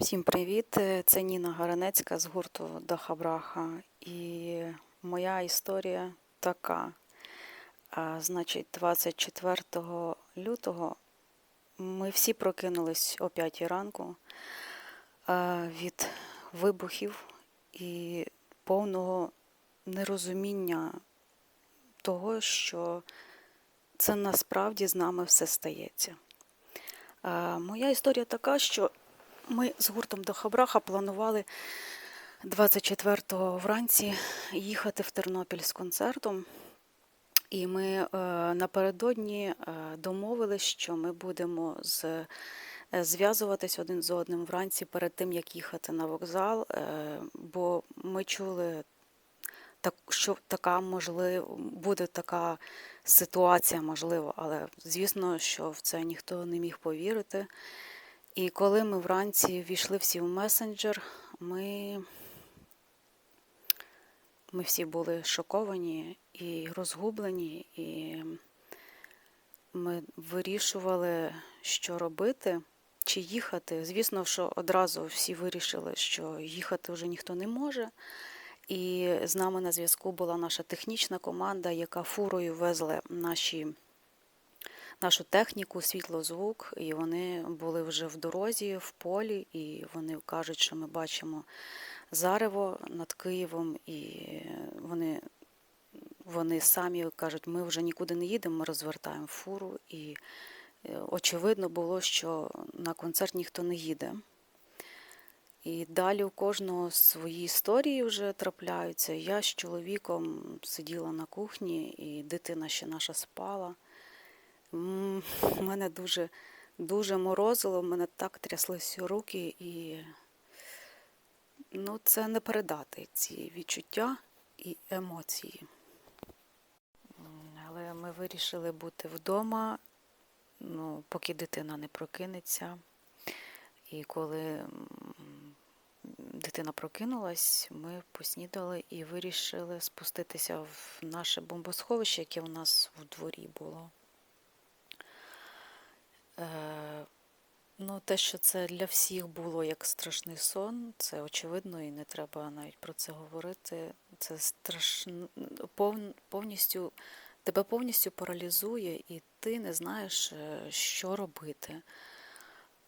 Всім привіт! Це Ніна Гаранецька з гурту Даха Браха. І моя історія така. А, Значить, 24 лютого ми всі прокинулись о 5 ранку від вибухів і повного нерозуміння того, що це насправді з нами все стається. Моя історія така, що ми з гуртом до Хабраха планували 24-го вранці їхати в Тернопіль з концертом. І ми е, напередодні е, домовились, що ми будемо з, е, зв'язуватись один з одним вранці перед тим, як їхати на вокзал, бо ми чули, що така можливо, буде така ситуація, можливо, але звісно, що в це ніхто не міг повірити. І коли ми вранці війшли всі в месенджер, ми, ми всі були шоковані і розгублені, і ми вирішували, що робити, чи їхати. Звісно, що одразу всі вирішили, що їхати вже ніхто не може. І з нами на зв'язку була наша технічна команда, яка фурою везла наші нашу техніку, світлозвук, і вони були вже в дорозі, в полі, і вони кажуть, що ми бачимо зарево над Києвом, і вони, вони самі кажуть, ми вже нікуди не їдемо, ми розвертаємо фуру. І е, очевидно було, що на концерт ніхто не їде. І далі у кожного свої історії вже трапляються. Я з чоловіком сиділа на кухні, і дитина ще наша спала. Мене дуже, дуже морозило, в мене так тряслися руки, і ну, це не передати ці відчуття і емоції. Але ми вирішили бути вдома, ну, поки дитина не прокинеться. І коли дитина прокинулась, ми поснідали і вирішили спуститися в наше бомбосховище, яке у нас в дворі було. Е, Ну, те, що це для всіх було як страшний сон, це очевидно, і не треба навіть про це говорити. Це страшно повністю тебе повністю паралізує, і ти не знаєш, е, що робити.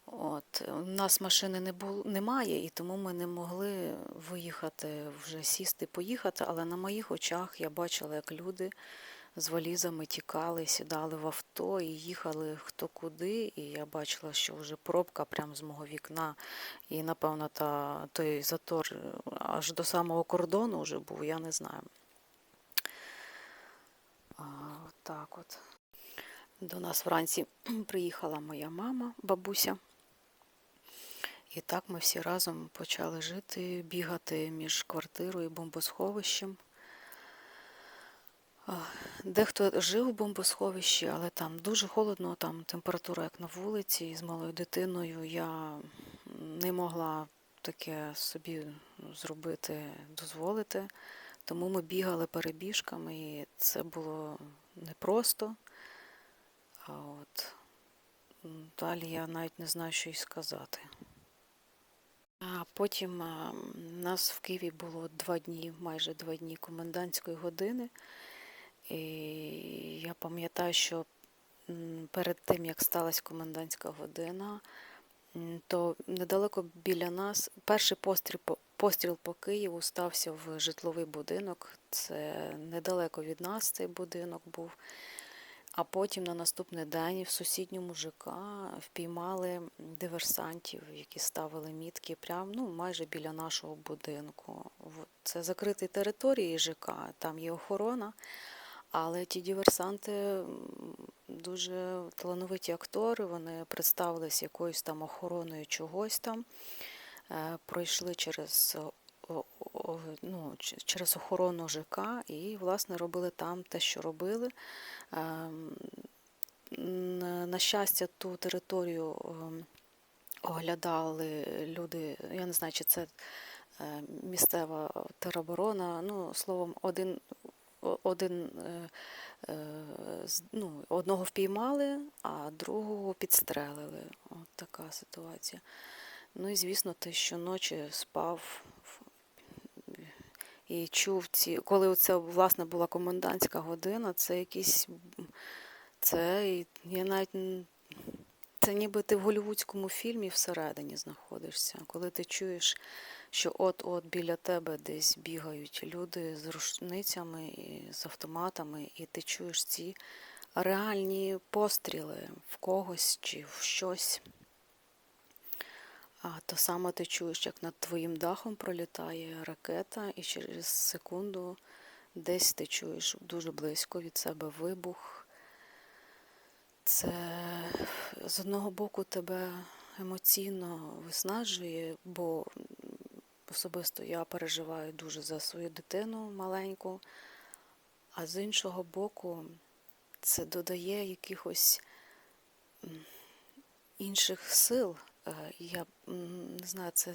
От, у нас машини не було, немає, і тому ми не могли виїхати, вже сісти, поїхати. Але на моїх очах я бачила, як люди з валізами тікали, сідали в авто і їхали хто куди. І я бачила, що вже пробка прямо з мого вікна, і, напевно, та, той затор аж до самого кордону вже був, я не знаю. А, так от. До нас вранці приїхала моя мама, бабуся. І так ми всі разом почали жити, бігати між квартирою і бомбосховищем. Дехто жив у бомбосховищі, але там дуже холодно, там температура як на вулиці, і з малою дитиною я не могла таке собі зробити, дозволити. Тому ми бігали перебіжками, і це було непросто. А от далі я навіть не знаю, що й сказати. А потім нас в Києві було два дні, майже два дні комендантської години. І я пам'ятаю, що перед тим, як сталася комендантська година, то недалеко біля нас перший постріл постріл по Києву стався в житловий будинок. Це недалеко від нас цей будинок був. А потім на наступний день в сусідньому ЖК впіймали диверсантів, які ставили мітки прямо ну, майже біля нашого будинку. Це закриті території ЖК, там є охорона. Але ті диверсанти дуже талановиті актори, вони представились якоюсь там охороною чогось там, е, пройшли через, о- ну, через охорону ЖК і, власне, робили там те, що робили. Ем, На щастя, ту територію ем, оглядали люди, я не знаю, чи це е, місцева тероборона. Ну, словом, один, один е, е, ну, одного впіймали, а другого підстрелили. От така ситуація. Ну і звісно, ти щоночі спав і чув ці, коли це власне була комендантська година, це якісь це я навіть це ніби ти в голівудському фільмі всередині знаходишся, коли ти чуєш, що от-от біля тебе десь бігають люди з рушницями і з автоматами, і ти чуєш ці реальні постріли в когось чи в щось. А то саме ти чуєш, як над твоїм дахом пролітає ракета, і через секунду десь ти чуєш дуже близько від себе вибух. Це з одного боку тебе емоційно виснажує, бо особисто я переживаю дуже за свою дитину маленьку, а з іншого боку, це додає якихось інших сил. Е, Я не знаю, це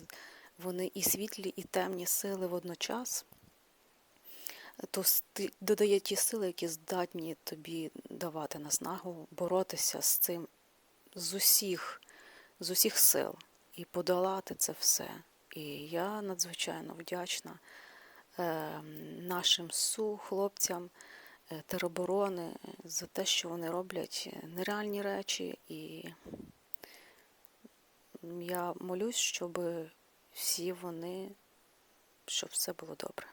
вони і світлі, і темні сили водночас то додає ті сили, які здатні тобі давати наснагу, боротися з цим з усіх, з усіх сил і подолати це все. І я надзвичайно вдячна е, нашим СУ, хлопцям е, тероборони за те, що вони роблять нереальні речі. І я молюсь, щоб всі вони, щоб все було добре.